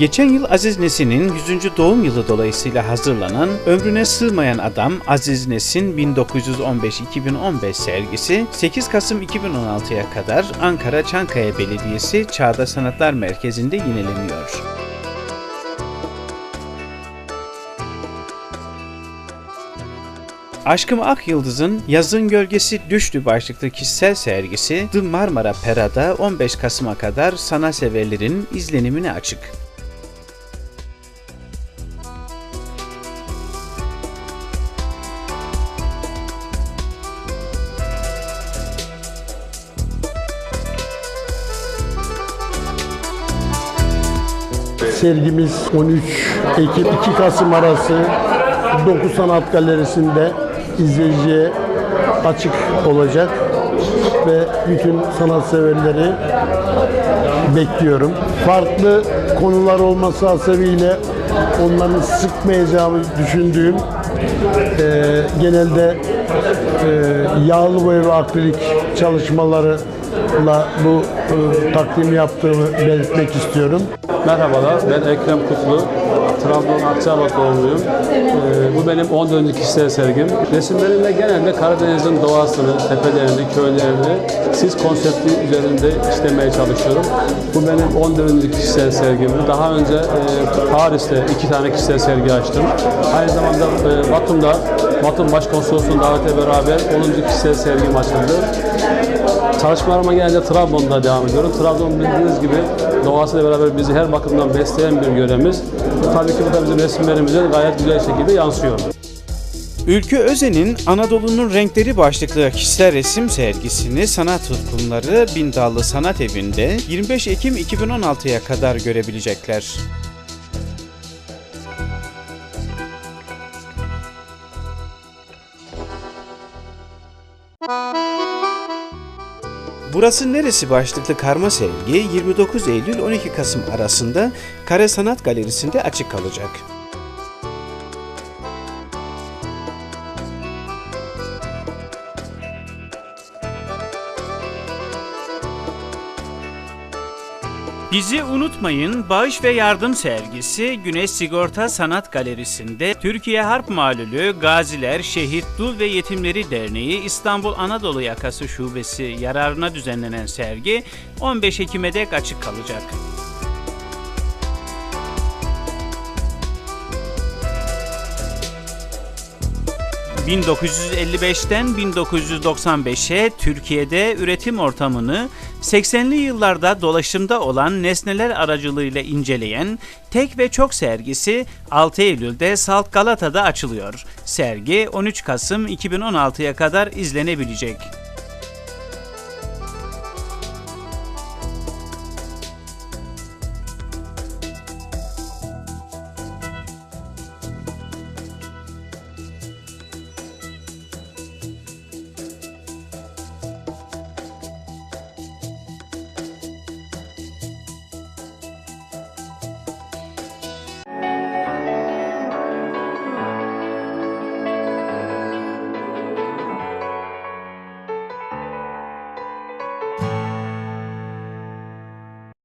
Geçen yıl Aziz Nesin'in 100. doğum yılı dolayısıyla hazırlanan Ömrüne Sığmayan Adam Aziz Nesin 1915-2015 sergisi 8 Kasım 2016'ya kadar Ankara Çankaya Belediyesi Çağda Sanatlar Merkezi'nde yineleniyor. Aşkım Ak Yıldız'ın Yazın Gölgesi Düştü başlıklı kişisel sergisi The Marmara Pera'da 15 Kasım'a kadar sanatseverlerin izlenimine açık. Sergimiz 13 Ekim 2 Kasım arası 9 Sanat Galerisi'nde izleyiciye açık olacak ve bütün sanatseverleri bekliyorum. Farklı konular olması hasebiyle onların sıkmayacağımı düşündüğüm eee, genelde eee, yağlı boya ve akrilik çalışmalarıyla bu eee, takdim yaptığımı belirtmek istiyorum. Merhabalar, ben Ekrem Kutlu. Trabzon Akçabat doğumluyum. Ee, bu benim 14. kişisel sergim. Resimlerimde genelde Karadeniz'in doğasını, tepelerini, köylerini siz konsepti üzerinde işlemeye çalışıyorum. Bu benim 14. kişisel sergim. Daha önce e, Paris'te iki tane kişisel sergi açtım. Aynı zamanda e, Batum'da, Batum Başkonsolosluğu'nun davete beraber 10. kişisel sergim açıldı. Çalışmalarıma gelince Trabzon'da devam ediyorum. Trabzon bildiğiniz gibi doğasıyla beraber bizi her bakımdan besleyen bir yöremiz. Tabii ki bu da bizim resimlerimize gayet güzel şekilde yansıyor. Ülkü Özen'in Anadolu'nun Renkleri başlıklı kişisel resim sergisini sanat tutkunları Bindallı Sanat Evi'nde 25 Ekim 2016'ya kadar görebilecekler. Burası Neresi başlıklı karma sergi 29 Eylül 12 Kasım arasında Kare Sanat Galerisi'nde açık kalacak. Bizi unutmayın bağış ve yardım sergisi Güneş Sigorta Sanat Galerisi'nde Türkiye Harp Malulü Gaziler, Şehit, Dul ve Yetimleri Derneği İstanbul Anadolu Yakası Şubesi yararına düzenlenen sergi 15 Ekim'e dek açık kalacak. ...1955'ten 1995'e Türkiye'de üretim ortamını 80'li yıllarda dolaşımda olan nesneler aracılığıyla inceleyen tek ve çok sergisi 6 Eylül'de Salt Galata'da açılıyor. Sergi 13 Kasım 2016'ya kadar izlenebilecek.